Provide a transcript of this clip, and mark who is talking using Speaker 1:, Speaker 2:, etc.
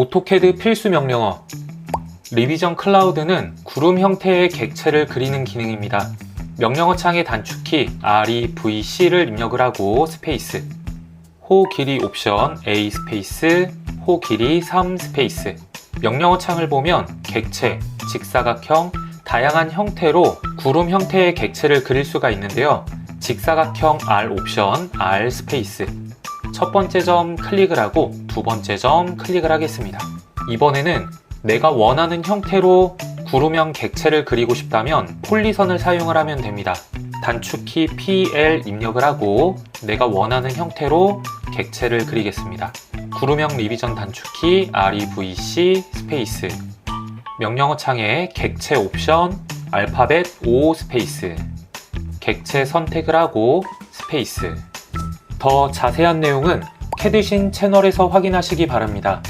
Speaker 1: 오토캐드 필수 명령어 리비전 클라우드는 구름 형태의 객체를 그리는 기능입니다. 명령어 창에 단축키 REVC를 입력을 하고 스페이스 호 길이 옵션 A 스페이스 호 길이 3 스페이스 명령어 창을 보면 객체, 직사각형, 다양한 형태로 구름 형태의 객체를 그릴 수가 있는데요. 직사각형 R 옵션 R 스페이스 첫 번째 점 클릭을 하고 두 번째 점 클릭을 하겠습니다. 이번에는 내가 원하는 형태로 구름형 객체를 그리고 싶다면 폴리선을 사용을 하면 됩니다. 단축키 PL 입력을 하고 내가 원하는 형태로 객체를 그리겠습니다. 구름형 리비전 단축키 REVC 스페이스 명령어 창에 객체 옵션 알파벳 O 스페이스 객체 선택을 하고 스페이스 더 자세한 내용은 캐드신 채널에서 확인하시기 바랍니다.